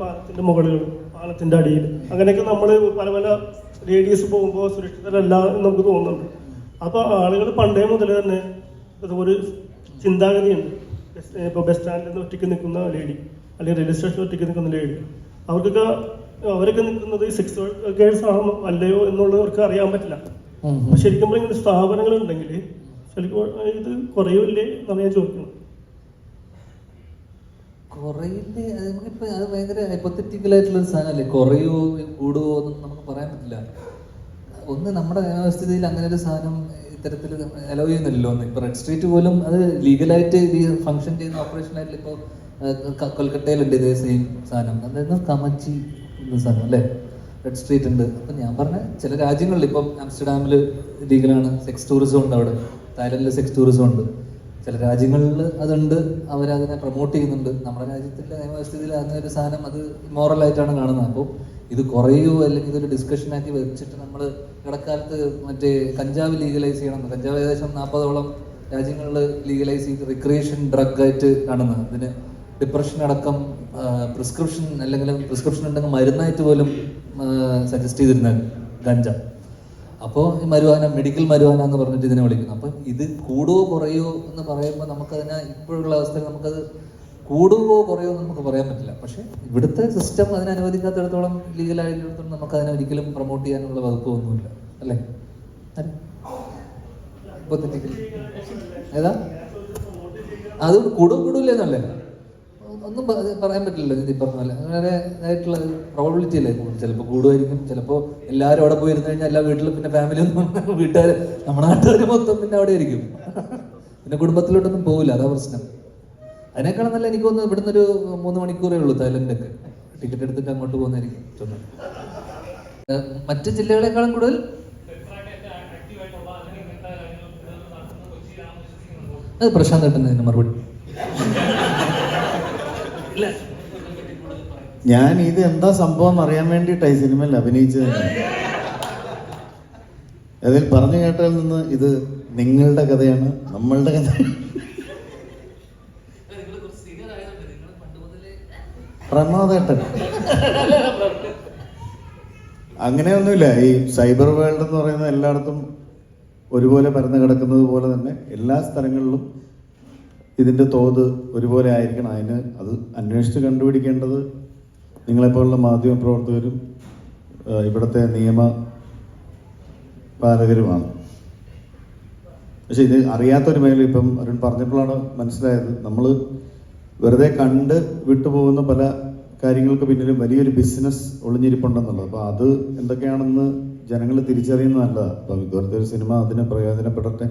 പാലത്തിന്റെ മുകളിലും പാലത്തിന്റെ അടിയിൽ. അങ്ങനെയൊക്കെ നമ്മൾ പല പല റേഡിയസ് പോകുമ്പോൾ സുരക്ഷിതരല്ല എന്ന് നമുക്ക് തോന്നുന്നുണ്ട്. അപ്പോൾ ആളുകൾ പണ്ടേ മുതൽ തന്നെ ഒരു ചിന്താഗതിയുണ്ട്. ഇപ്പോൾ ബസ് സ്റ്റാൻഡിൽ നിന്ന് ഒറ്റയ്ക്ക് നിൽക്കുന്ന ലേഡി അല്ലെങ്കിൽ റെയിൽവേ സ്റ്റേഷനിൽ ഒറ്റയ്ക്ക് നിൽക്കുന്ന ലേഡി അവർക്കൊക്കെ അവരൊക്കെ നിൽക്കുന്നത് സിക്സ് വർക്കേഴ്സ് ആണോ അല്ലയോ എന്നുള്ളത് അവർക്ക് അറിയാൻ പറ്റില്ല. ശരിക്കും പറഞ്ഞാൽ സ്ഥാപനങ്ങളുണ്ടെങ്കിൽ ശരിക്കും ഇത് കുറയൂല്ലേ എന്നറിയാൻ ഞാൻ ചോദിക്കുന്നത്. കുറയില്ലേ അത് നമുക്കിപ്പോ അത് ഭയങ്കര ഒരു സാധനമല്ലേ? കുറയുമോ കൂടുവോ എന്നൊന്നും നമുക്ക് പറയാൻ പറ്റില്ല. ഒന്ന് നമ്മുടെ വ്യവസ്ഥിതിയിൽ അങ്ങനെ ഒരു സാധനം ഇത്തരത്തിൽ അലോ ചെയ്യുന്നില്ലല്ലോ ഒന്ന് ഇപ്പൊ റെഡ് സ്ട്രീറ്റ് പോലും അത് ലീഗലായിട്ട് ഈ ഫംഗ്ഷൻ ചെയ്യുന്ന ഓപ്പറേഷൻ ആയിട്ട് ഇപ്പോൾ കൊൽക്കത്തയിലുണ്ട് ഇതേ സെയിം സാധനം. അതായത് കമച്ചി എന്ന സാധനം അല്ലേ? റെഡ് സ്ട്രീറ്റ് ഉണ്ട്. അപ്പം ഞാൻ പറഞ്ഞ ചില രാജ്യങ്ങളിൽ ഇപ്പം ആംസ്റ്റർഡാമിൽ ലീഗലാണ് സെക്സ് ടൂറിസം ഉണ്ട് അവിടെ. തായ്ലൻഡിൽ സെക്സ് ടൂറിസം ഉണ്ട്. ചില രാജ്യങ്ങളിൽ അതുണ്ട്. അവരതിനെ പ്രൊമോട്ട് ചെയ്യുന്നുണ്ട്. നമ്മുടെ രാജ്യത്തിന്റെ നിയമവ്യവസ്ഥയിൽ അതിനൊരു സാധനം അത് മോറൽ ആയിട്ടാണ് കാണുന്നത്. അപ്പോൾ ഇത് കുറയോ അല്ലെങ്കിൽ ഇതൊരു ഡിസ്കഷനാക്കി വെച്ചിട്ട് നമ്മൾ ഇടക്കാലത്ത് മറ്റേ കഞ്ചാവ് ലീഗലൈസ് ചെയ്യണം. കഞ്ചാവ് ഏകദേശം നാൽപ്പതോളം രാജ്യങ്ങളിൽ ലീഗലൈസ് ചെയ്ത് റിക്രിയേഷൻ ഡ്രഗ് ആയിട്ട് കാണുന്നത്. അതിന് ഡിപ്രഷൻ അടക്കം പ്രിസ്ക്രിപ്ഷൻ അല്ലെങ്കിൽ പ്രിസ്ക്രിപ്ഷൻ ഉണ്ടെങ്കിൽ മരുന്നായിട്ട് പോലും സജസ്റ്റ് ചെയ്തിരുന്നത് ഗഞ്ച. അപ്പോൾ ഈ മരുവാന മെഡിക്കൽ മരുവാന എന്ന് പറഞ്ഞിട്ട് ഇതിനെ വിളിക്കുന്നു. അപ്പം ഇത് കൂടുവോ കുറയോ എന്ന് പറയുമ്പോൾ നമുക്കതിനെ ഇപ്പോഴുള്ള അവസ്ഥയിൽ നമുക്കത് കൂടുവോ കുറയോ എന്ന് നമുക്ക് പറയാൻ പറ്റില്ല. പക്ഷേ ഇവിടുത്തെ സിസ്റ്റം അതിനെ അനുവദിക്കാത്തിടത്തോളം ലീഗലായിട്ടിടത്തോളം നമുക്ക് അതിനെ ഒരിക്കലും പ്രൊമോട്ട് ചെയ്യാനുള്ള വകുപ്പ് ഒന്നുമില്ല. അല്ലേ. ഏതാ? അത് കൂടും കൂടില്ല എന്നല്ലേ ഒന്നും പറയാൻ പറ്റില്ല ഇത് പറഞ്ഞ അങ്ങനെ ആയിട്ടുള്ള പ്രോബിലിറ്റി അല്ലേ ചിലപ്പോൾ കൂടുമായിരിക്കും ചിലപ്പോൾ എല്ലാവരും അവിടെ പോയി ഇരുന്ന് കഴിഞ്ഞാൽ എല്ലാ വീട്ടിലും പിന്നെ ഫാമിലി ഒന്നും വീട്ടുകാർ നമ്മുടെ നാട്ടുകാർ മൊത്തം പിന്നെ അവിടെ ആയിരിക്കും പിന്നെ കുടുംബത്തിലോട്ടൊന്നും പോകില്ല അതാ പ്രശ്നം. അതിനേക്കാളും നല്ല എനിക്ക് തോന്നുന്നു ഇവിടുന്ന് ഒരു മൂന്ന് മണിക്കൂറേ ഉള്ളൂ തായ്ലൻഡൊക്കെ. ടിക്കറ്റ് എടുത്തിട്ട് അങ്ങോട്ട് പോകുന്നതായിരിക്കും മറ്റ് ജില്ലകളെക്കാളും കൂടുതൽ? അത് പ്രശാന്ത് കിട്ടുന്നതിന് മറുപടി. ഞാൻ ഇത് എന്താ സംഭവം എന്ന് അറിയാൻ വേണ്ടിയിട്ടാണ് ഈ സിനിമയിൽ അഭിനയിച്ചത് അതിൽ പറഞ്ഞു കേട്ടതിൽ നിന്ന് ഇത് നിങ്ങളുടെ കഥയാണ് നമ്മളുടെ കഥ. പ്രമോദേട്ടൻ. അങ്ങനെയൊന്നുമില്ല ഈ സൈബർ വേൾഡ് എന്ന് പറയുന്നത് എല്ലായിടത്തും ഒരുപോലെ പരന്നു കിടക്കുന്നത് പോലെ തന്നെ എല്ലാ സ്ഥലങ്ങളിലും ഇതിന്റെ തോത് ഒരുപോലെ ആയിരിക്കണം. അതിന് അത് അന്വേഷിച്ച് കണ്ടുപിടിക്കേണ്ടത് നിങ്ങളെപ്പോലുള്ള മാധ്യമ പ്രവർത്തകരും ആ, ഇവിടുത്തെ നിയമ പാലകരുമാണ്. പക്ഷെ ഇത് അറിയാത്തൊരു മേഖല ഇപ്പം അരുൺ പറഞ്ഞപ്പോഴാണ് മനസ്സിലായത്. നമ്മൾ വെറുതെ കണ്ട് വിട്ടുപോകുന്ന പല കാര്യങ്ങൾക്ക് പിന്നിലും വലിയൊരു ബിസിനസ് ഒളിഞ്ഞിരിപ്പുണ്ടെന്നുള്ളത്. അപ്പോൾ അത് എന്തൊക്കെയാണെന്ന് ജനങ്ങൾ തിരിച്ചറിയുന്നതല്ല അപ്പോൾ അപ്പം ഇതുപോലത്തെ ഒരു സിനിമ അതിന് പ്രയോജനപ്പെടട്ടെ.